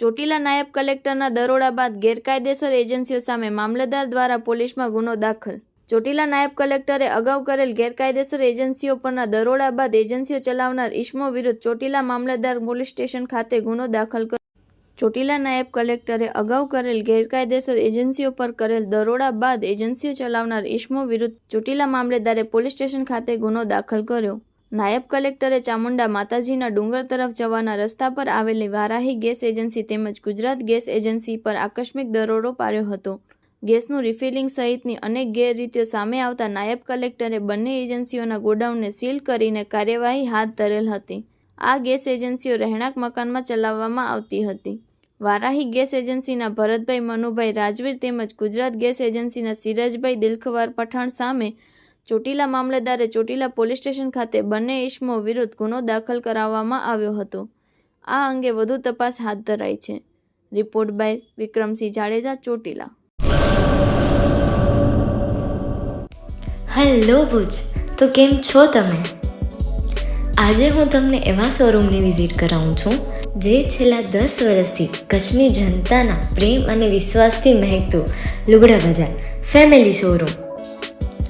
ચોટીલા નાયબ કલેક્ટરના દરોડા બાદ ગેરકાયદેસર એજન્સીઓ સામે મામલતદાર દ્વારા પોલીસમાં ગુનો દાખલ. ચોટીલા નાયબ કલેક્ટરે અગાઉ કરેલ ગેરકાયદેસર એજન્સીઓ પરના દરોડા બાદ એજન્સીઓ ચલાવનાર ઇસમો વિરુદ્ધ ચોટીલા મામલતદાર પોલીસ સ્ટેશન ખાતે ગુનો દાખલ કર્યો ચોટીલા નાયબ કલેક્ટરે અગાઉ કરેલ ગેરકાયદેસર એજન્સીઓ પર કરેલ દરોડા બાદ એજન્સીઓ ચલાવનાર ઇસમો વિરુદ્ધ ચોટીલા મામલેદારે પોલીસ સ્ટેશન ખાતે ગુનો દાખલ કર્યો. નાયબ કલેક્ટરે ચામુંડા માતાજીના ડુંગર તરફ જવાના રસ્તા પર આવેલી વારાહી ગેસ એજન્સી તેમજ ગુજરાત ગેસ એજન્સી પર આકસ્મિક દરોડો પાડ્યો હતો. ગેસનું રિફિલિંગ સહિતની અનેક ગેરરીતિઓ સામે આવતા નાયબ કલેક્ટરે બંને એજન્સીઓના ગોડાઉનને સીલ કરીને કાર્યવાહી હાથ ધરેલ હતી. આ ગેસ એજન્સીઓ રહેણાંક મકાનમાં ચલાવવામાં આવતી હતી. વારાહી ગેસ એજન્સીના ભરતભાઈ મનુભાઈ રાજવીર તેમજ ગુજરાત ગેસ એજન્સીના સિરાજભાઈ દિલખવાર પઠાણ સામે ચોટીલા મામલતદારે ચોટીલા પોલીસ સ્ટેશન ખાતે બંને ઇસમો વિરુદ્ધ ગુનો દાખલ કરાવવામાં આવ્યો હતો. આ અંગે વધુ તપાસ હાથ ધરાઈ છે. Report by Vikramsinh Jadeja, Chotila. Hello Bhuj, તો કેમ છો તમે? આજે હું તમને એવા શોરૂમની વિઝિટ કરાવું છું, જે છેલ્લા દસ વર્ષથી કચ્છની જનતાના પ્રેમ અને વિશ્વાસથી મહેકતું લુગડા બજાર, ફેમિલી શોરૂમ.